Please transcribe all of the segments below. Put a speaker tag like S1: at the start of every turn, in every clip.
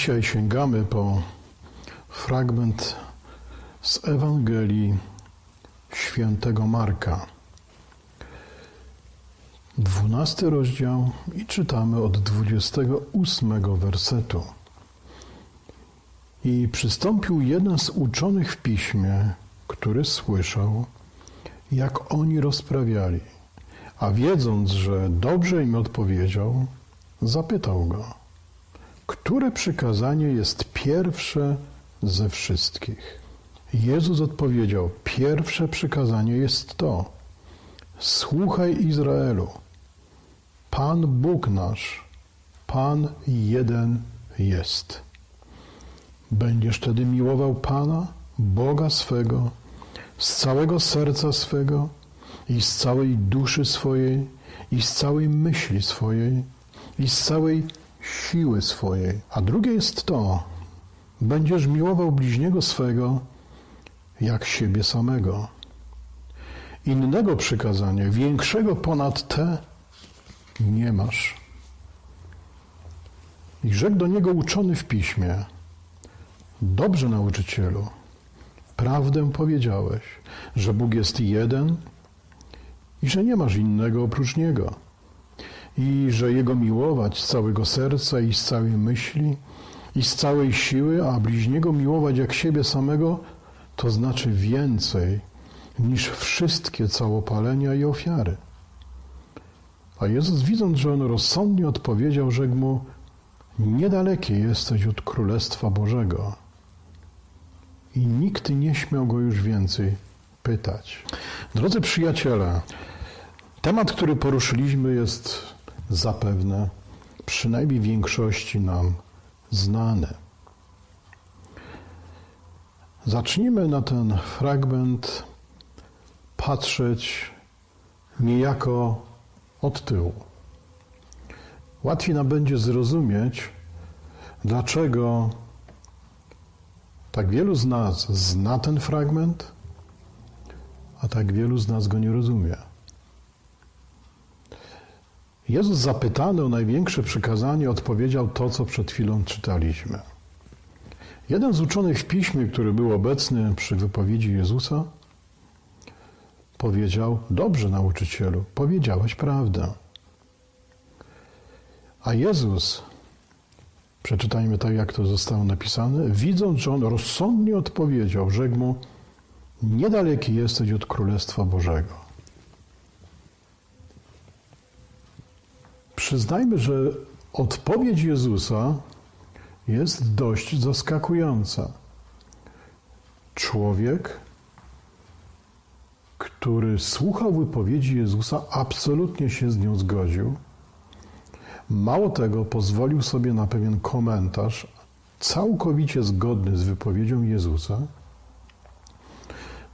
S1: Dzisiaj sięgamy po fragment z Ewangelii świętego Marka. Dwunasty rozdział i czytamy od 28 wersetu. I przystąpił jeden z uczonych w piśmie, który słyszał, jak oni rozprawiali, a wiedząc, że dobrze im odpowiedział, zapytał go, które przykazanie jest pierwsze ze wszystkich? Jezus odpowiedział: Pierwsze przykazanie jest to: Słuchaj Izraelu. Pan Bóg nasz, Pan jeden jest. Będziesz wtedy miłował Pana, Boga swego, z całego serca swego i z całej duszy swojej i z całej myśli swojej i z całej siły swojej. A drugie jest to: będziesz miłował bliźniego swego jak siebie samego. Innego przykazania, większego ponad te, nie masz. I rzekł do niego uczony w piśmie: Dobrze, nauczycielu, prawdę powiedziałeś, że Bóg jest jeden i że nie masz innego oprócz Niego, i że Jego miłować z całego serca i z całej myśli i z całej siły, a bliźniego miłować jak siebie samego, to znaczy więcej niż wszystkie całopalenia i ofiary. A Jezus, widząc, że on rozsądnie odpowiedział, rzekł mu: Niedalekie jesteś od Królestwa Bożego. I nikt nie śmiał go już więcej pytać. Drodzy przyjaciele, temat, który poruszyliśmy, jest zapewne przynajmniej większości nam znany. Zacznijmy na ten fragment patrzeć niejako od tyłu. Łatwiej nam będzie zrozumieć, dlaczego tak wielu z nas zna ten fragment, a tak wielu z nas go nie rozumie. Jezus zapytany o największe przykazanie odpowiedział to, co przed chwilą czytaliśmy. Jeden z uczonych w piśmie, który był obecny przy wypowiedzi Jezusa, powiedział: Dobrze, nauczycielu, powiedziałeś prawdę. A Jezus, przeczytajmy tak, jak to zostało napisane, widząc, że on rozsądnie odpowiedział, rzekł mu: Niedaleki jesteś od Królestwa Bożego. Przyznajmy, że odpowiedź Jezusa jest dość zaskakująca. Człowiek, który słuchał wypowiedzi Jezusa, absolutnie się z nią zgodził. Mało tego, pozwolił sobie na pewien komentarz, całkowicie zgodny z wypowiedzią Jezusa.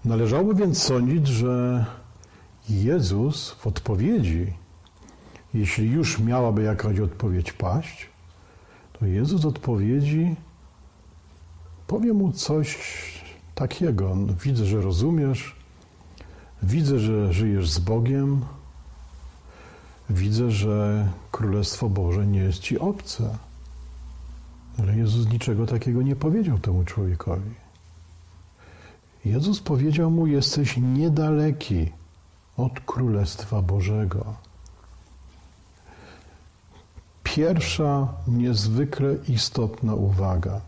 S1: Należałoby więc sądzić, że Jezus w odpowiedzi, jeśli już miałaby jakaś odpowiedź paść, to Jezus odpowiedzi powie mu coś takiego. Widzę, że rozumiesz, widzę, że żyjesz z Bogiem, widzę, że Królestwo Boże nie jest ci obce. Ale Jezus niczego takiego nie powiedział temu człowiekowi. Jezus powiedział mu: Jesteś niedaleki od Królestwa Bożego. Pierwsza niezwykle istotna uwaga.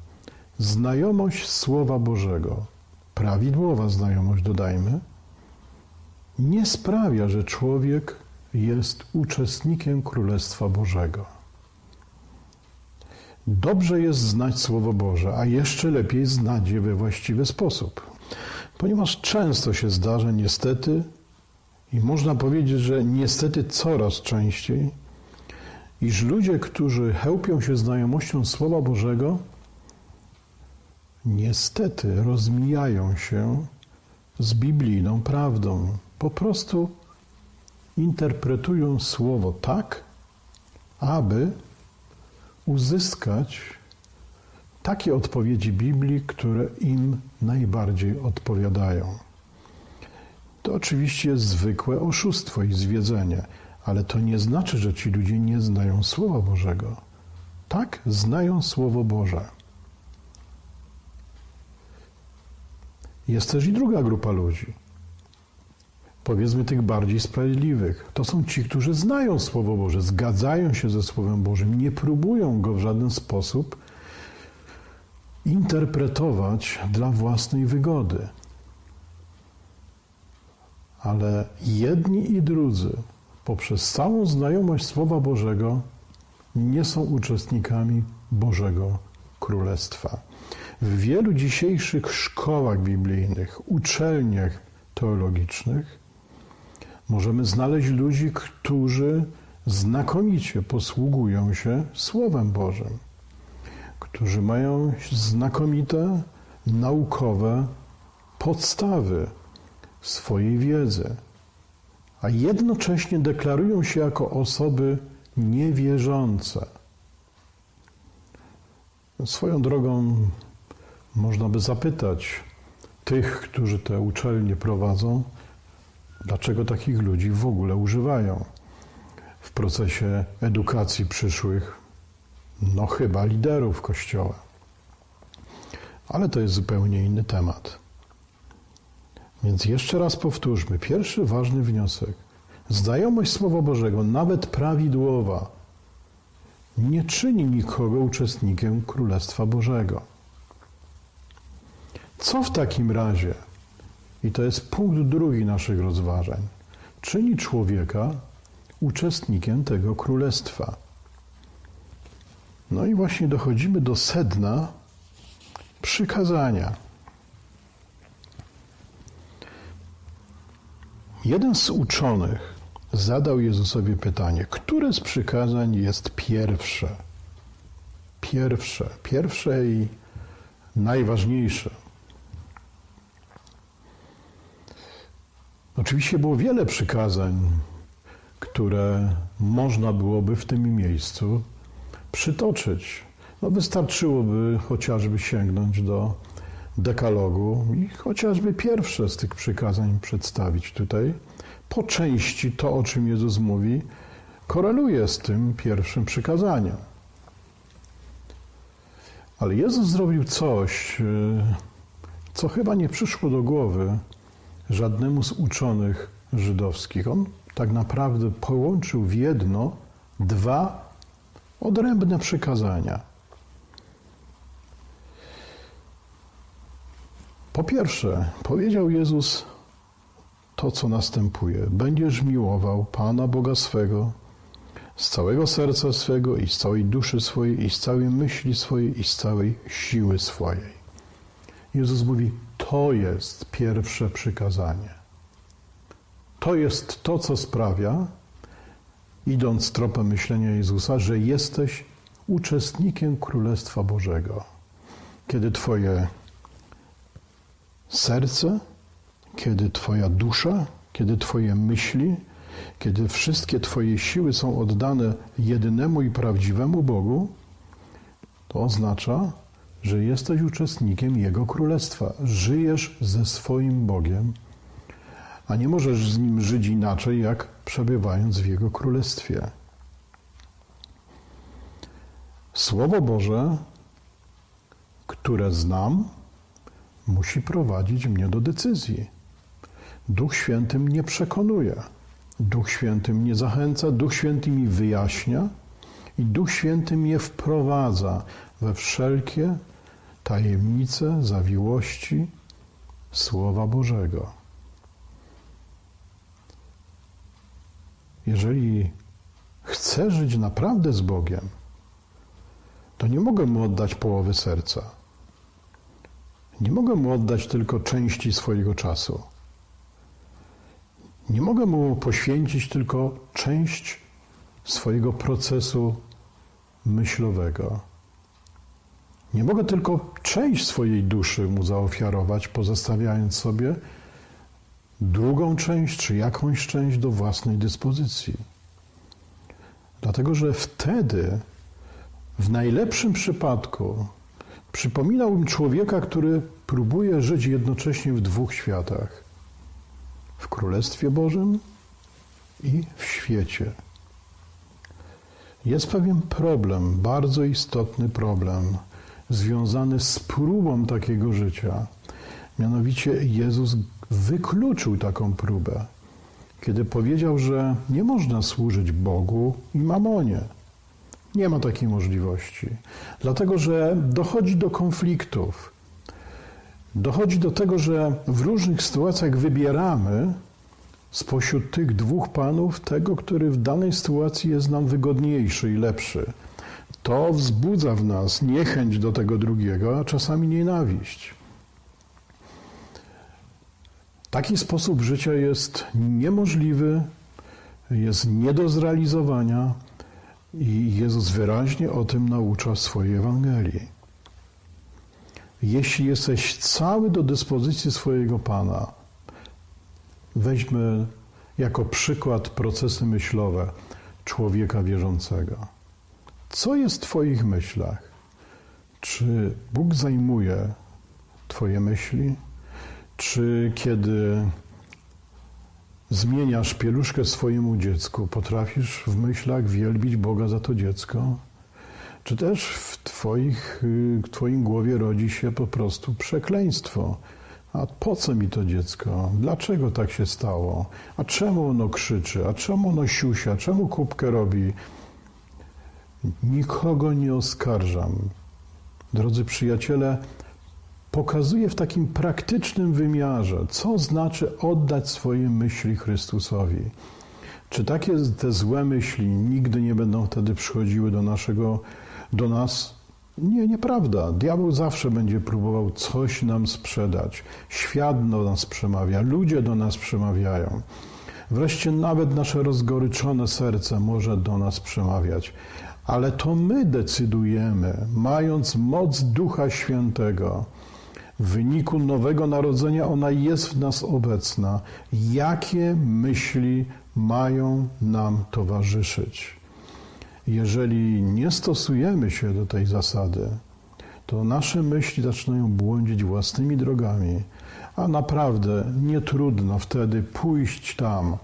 S1: Znajomość Słowa Bożego, prawidłowa znajomość, dodajmy, nie sprawia, że człowiek jest uczestnikiem Królestwa Bożego. Dobrze jest znać Słowo Boże, a jeszcze lepiej znać je we właściwy sposób, ponieważ często się zdarza, niestety, i można powiedzieć, że niestety coraz częściej, iż ludzie, którzy chełpią się znajomością Słowa Bożego, niestety rozmijają się z biblijną prawdą. Po prostu interpretują Słowo tak, aby uzyskać takie odpowiedzi Biblii, które im najbardziej odpowiadają. To oczywiście jest zwykłe oszustwo i zwiedzenie ale to nie znaczy, że ci ludzie nie znają Słowa Bożego. Tak znają Słowo Boże. Jest też i druga grupa ludzi. Powiedzmy tych bardziej sprawiedliwych. To są ci, którzy znają Słowo Boże, zgadzają się ze Słowem Bożym, nie próbują go w żaden sposób interpretować dla własnej wygody. Ale jedni i drudzy, poprzez całą znajomość Słowa Bożego, nie są uczestnikami Bożego Królestwa. W wielu dzisiejszych szkołach biblijnych, uczelniach teologicznych możemy znaleźć ludzi, którzy znakomicie posługują się Słowem Bożym, którzy mają znakomite naukowe podstawy swojej wiedzy, a jednocześnie deklarują się jako osoby niewierzące. Swoją drogą można by zapytać tych, którzy te uczelnie prowadzą, dlaczego takich ludzi w ogóle używają w procesie edukacji przyszłych, no chyba liderów Kościoła. Ale to jest zupełnie inny temat. Więc jeszcze raz powtórzmy. Pierwszy ważny wniosek. Znajomość Słowa Bożego, nawet prawidłowa, nie czyni nikogo uczestnikiem Królestwa Bożego. Co w takim razie, i to jest punkt drugi naszych rozważań, czyni człowieka uczestnikiem tego królestwa? No i właśnie dochodzimy do sedna przykazania. Jeden z uczonych zadał Jezusowi pytanie, które z przykazań jest pierwsze? Pierwsze, pierwsze i najważniejsze. Oczywiście było wiele przykazań, które można byłoby w tym miejscu przytoczyć. No wystarczyłoby chociażby sięgnąć do dekalogu i chociażby pierwsze z tych przykazań przedstawić tutaj. Po części to, o czym Jezus mówi, koreluje z tym pierwszym przykazaniem. Ale Jezus zrobił coś, y, co chyba nie przyszło do głowy żadnemu z uczonych żydowskich. On tak naprawdę połączył w jedno dwa odrębne przykazania. Po pierwsze, powiedział Jezus to, co następuje: Będziesz miłował Pana Boga swego z całego serca swego i z całej duszy swojej, i z całej myśli swojej, i z całej siły swojej. Jezus mówi: To jest pierwsze przykazanie. To jest to, co sprawia, idąc tropem myślenia Jezusa, że jesteś uczestnikiem Królestwa Bożego. Kiedy Twoje serce, kiedy Twoja dusza, kiedy Twoje myśli, kiedy wszystkie Twoje siły są oddane jedynemu i prawdziwemu Bogu, to oznacza, że jesteś uczestnikiem Jego Królestwa. Żyjesz ze swoim Bogiem, a nie możesz z Nim żyć inaczej, jak przebywając w Jego Królestwie. Słowo Boże, które znam, musi prowadzić mnie do decyzji. Duch Święty mnie przekonuje. Duch Święty mnie zachęca, Duch Święty mi wyjaśnia i Duch Święty mnie wprowadza we wszelkie tajemnice, zawiłości Słowa Bożego. Jeżeli chcę żyć naprawdę z Bogiem, to nie mogę mu oddać połowy serca. Nie mogę mu oddać tylko części swojego czasu. Nie mogę mu poświęcić tylko część swojego procesu myślowego. Nie mogę tylko część swojej duszy mu zaofiarować, pozostawiając sobie drugą część czy jakąś część do własnej dyspozycji. Dlatego, że wtedy, w najlepszym przypadku, przypominałbym człowieka, który próbuje żyć jednocześnie w dwóch światach: w Królestwie Bożym i w świecie. Jest pewien problem, bardzo istotny problem, związany z próbą takiego życia. Mianowicie Jezus wykluczył taką próbę, kiedy powiedział, że nie można służyć Bogu i mamonie. Nie ma takiej możliwości, dlatego że dochodzi do konfliktów. Dochodzi do tego, że w różnych sytuacjach wybieramy spośród tych dwóch panów tego, który w danej sytuacji jest nam wygodniejszy i lepszy. To wzbudza w nas niechęć do tego drugiego, a czasami nienawiść. Taki sposób życia jest niemożliwy, jest nie do zrealizowania i Jezus wyraźnie o tym naucza w swojej Ewangelii. Jeśli jesteś cały do dyspozycji swojego Pana, weźmy jako przykład procesy myślowe człowieka wierzącego. Co jest w Twoich myślach? Czy Bóg zajmuje Twoje myśli? Czy kiedy zmieniasz pieluszkę swojemu dziecku, potrafisz w myślach wielbić Boga za to dziecko? Czy też w, twoich, w Twoim głowie rodzi się po prostu przekleństwo? A po co mi to dziecko? Dlaczego tak się stało? A czemu ono krzyczy? A czemu ono siusia? Czemu kubkę robi? Nikogo nie oskarżam. Drodzy przyjaciele, pokazuje w takim praktycznym wymiarze, co znaczy oddać swoje myśli Chrystusowi. Czy takie te złe myśli nigdy nie będą wtedy przychodziły do naszego, do nas? Nie, nieprawda. Diabeł zawsze będzie próbował coś nam sprzedać. Świat do nas przemawia, ludzie do nas przemawiają. Wreszcie nawet nasze rozgoryczone serce może do nas przemawiać. Ale to my decydujemy, mając moc Ducha Świętego, w wyniku nowego narodzenia ona jest w nas obecna. Jakie myśli mają nam towarzyszyć? Jeżeli nie stosujemy się do tej zasady, to nasze myśli zaczynają błądzić własnymi drogami, a naprawdę nie trudno wtedy pójść tam,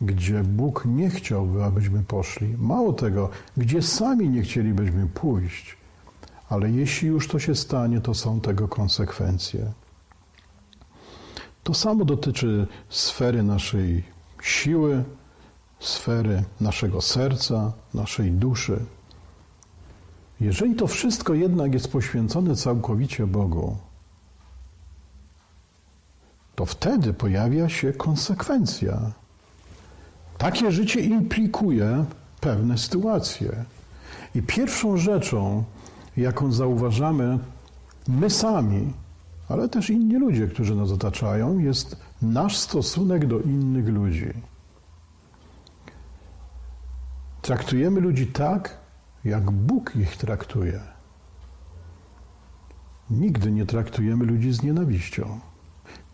S1: gdzie Bóg nie chciałby, abyśmy poszli. Mało tego, gdzie sami nie chcielibyśmy pójść ale jeśli już to się stanie, to są tego konsekwencje. To samo dotyczy sfery naszej siły, sfery naszego serca, naszej duszy. Jeżeli to wszystko jednak jest poświęcone całkowicie Bogu, to wtedy pojawia się konsekwencja. Takie życie implikuje pewne sytuacje. I pierwszą rzeczą, jaką zauważamy my sami, ale też inni ludzie, którzy nas otaczają, jest nasz stosunek do innych ludzi. Traktujemy ludzi tak, jak Bóg ich traktuje. Nigdy nie traktujemy ludzi z nienawiścią.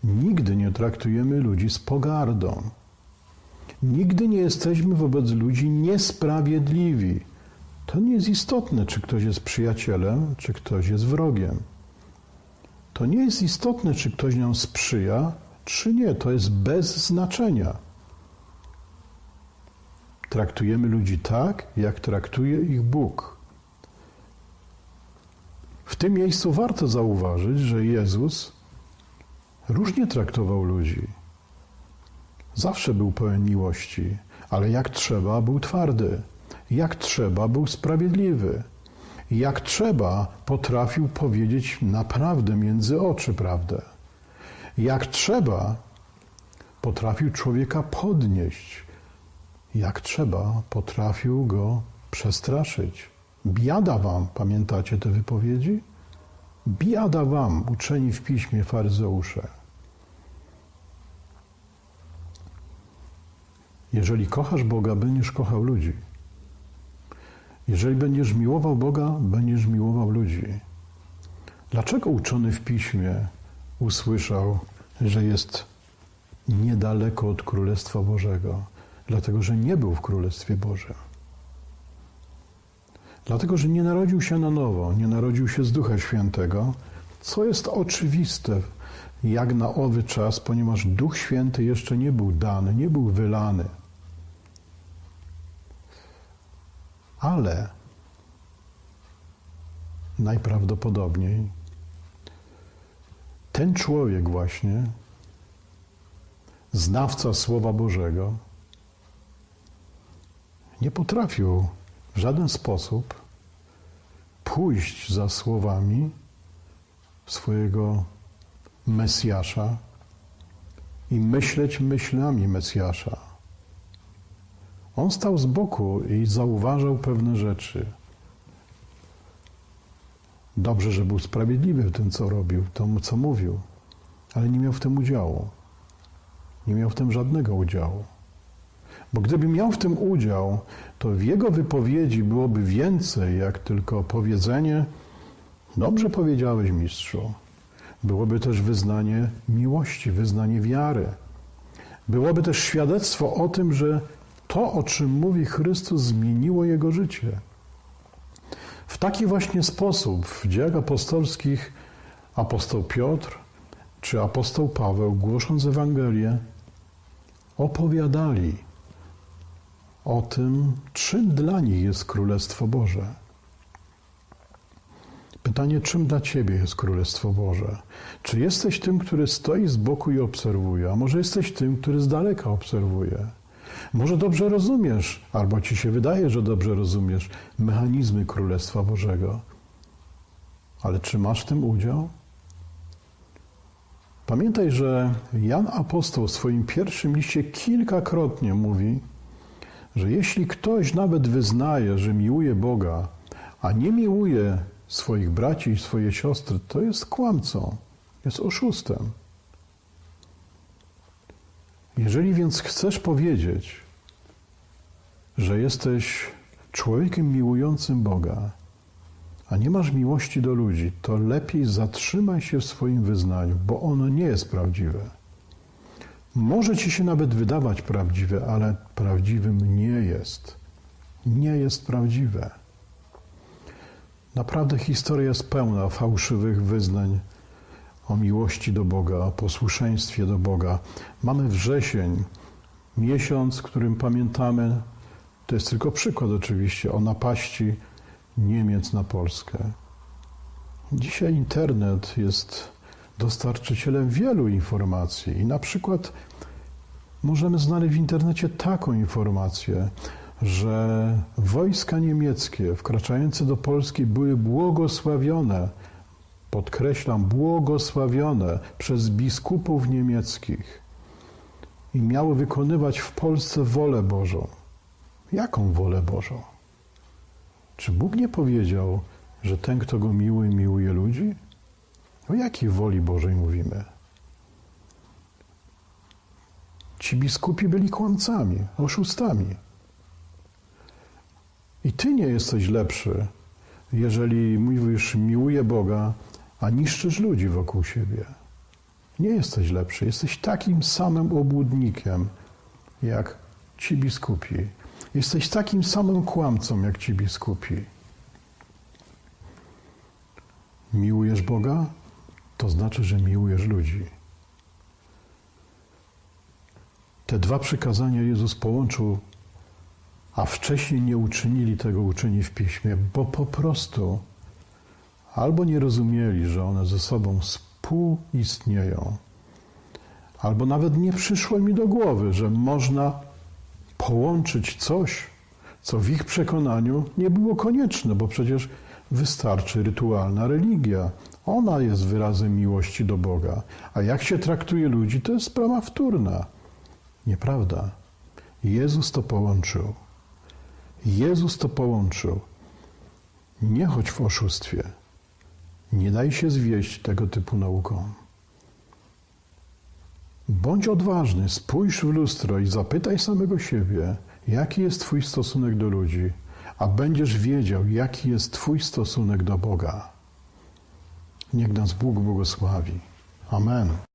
S1: Nigdy nie traktujemy ludzi z pogardą. Nigdy nie jesteśmy wobec ludzi niesprawiedliwi. To nie jest istotne, czy ktoś jest przyjacielem, czy ktoś jest wrogiem. To nie jest istotne, czy ktoś nam sprzyja, czy nie. To jest bez znaczenia. Traktujemy ludzi tak, jak traktuje ich Bóg. W tym miejscu warto zauważyć, że Jezus różnie traktował ludzi. Zawsze był pełen miłości, ale jak trzeba, był twardy jak trzeba był sprawiedliwy. Jak trzeba potrafił powiedzieć naprawdę między oczy prawdę. Jak trzeba potrafił człowieka podnieść. Jak trzeba potrafił go przestraszyć. Biada wam, pamiętacie te wypowiedzi? Biada wam, uczeni w piśmie faryzeusze. Jeżeli kochasz Boga, będziesz kochał ludzi. Jeżeli będziesz miłował Boga, będziesz miłował ludzi. Dlaczego uczony w piśmie usłyszał, że jest niedaleko od Królestwa Bożego? Dlatego, że nie był w Królestwie Bożym. Dlatego, że nie narodził się na nowo, nie narodził się z Ducha Świętego, co jest oczywiste jak na owy czas, ponieważ Duch Święty jeszcze nie był dany, nie był wylany. Ale najprawdopodobniej ten człowiek właśnie, znawca Słowa Bożego, nie potrafił w żaden sposób pójść za słowami swojego Mesjasza i myśleć myślami Mesjasza. On stał z boku i zauważał pewne rzeczy. Dobrze, że był sprawiedliwy w tym, co robił, w tym, co mówił, ale nie miał w tym udziału. Nie miał w tym żadnego udziału. Bo gdyby miał w tym udział, to w jego wypowiedzi byłoby więcej, jak tylko powiedzenie: Dobrze powiedziałeś, mistrzu. Byłoby też wyznanie miłości, wyznanie wiary. Byłoby też świadectwo o tym, że to, o czym mówi Chrystus, zmieniło jego życie. W taki właśnie sposób w dziejach apostolskich apostoł Piotr czy apostoł Paweł, głosząc Ewangelię, opowiadali o tym, czym dla nich jest Królestwo Boże. Pytanie, czym dla Ciebie jest Królestwo Boże? Czy jesteś tym, który stoi z boku i obserwuje, a może jesteś tym, który z daleka obserwuje? Może dobrze rozumiesz, albo Ci się wydaje, że dobrze rozumiesz mechanizmy Królestwa Bożego, ale czy masz w tym udział? Pamiętaj, że Jan Apostoł w swoim pierwszym liście kilkakrotnie mówi, że jeśli ktoś nawet wyznaje, że miłuje Boga, a nie miłuje swoich braci i swoje siostry, to jest kłamcą, jest oszustem. Jeżeli więc chcesz powiedzieć, że jesteś człowiekiem miłującym Boga, a nie masz miłości do ludzi, to lepiej zatrzymaj się w swoim wyznaniu, bo ono nie jest prawdziwe. Może ci się nawet wydawać prawdziwe, ale prawdziwym nie jest. Nie jest prawdziwe. Naprawdę historia jest pełna fałszywych wyznań o miłości do Boga, o posłuszeństwie do Boga. Mamy wrzesień, miesiąc, którym pamiętamy, to jest tylko przykład oczywiście, o napaści Niemiec na Polskę. Dzisiaj internet jest dostarczycielem wielu informacji i na przykład możemy znaleźć w internecie taką informację, że wojska niemieckie wkraczające do Polski były błogosławione, podkreślam, błogosławione przez biskupów niemieckich i miały wykonywać w Polsce wolę Bożą. Jaką wolę Bożą? Czy Bóg nie powiedział, że ten, kto go miłuje, miłuje ludzi? O jakiej woli Bożej mówimy? Ci biskupi byli kłamcami, oszustami. I ty nie jesteś lepszy, jeżeli mówisz, miłuję Boga, a niszczysz ludzi wokół siebie. Nie jesteś lepszy. Jesteś takim samym obłudnikiem, jak ci biskupi. Jesteś takim samym kłamcą, jak ci biskupi. Miłujesz Boga? To znaczy, że miłujesz ludzi. Te dwa przykazania Jezus połączył, a wcześniej nie uczynili tego, uczyni w piśmie, bo po prostu albo nie rozumieli, że one ze sobą współistnieją, albo nawet nie przyszło mi do głowy, że można połączyć coś, co w ich przekonaniu nie było konieczne, bo przecież wystarczy rytualna religia. Ona jest wyrazem miłości do Boga. A jak się traktuje ludzi, to jest sprawa wtórna. Nieprawda. Jezus to połączył. Jezus to połączył. Nie chodź w oszustwie. Nie daj się zwieść tego typu naukom. Bądź odważny, spójrz w lustro i zapytaj samego siebie, jaki jest Twój stosunek do ludzi, a będziesz wiedział, jaki jest Twój stosunek do Boga. Niech nas Bóg błogosławi. Amen.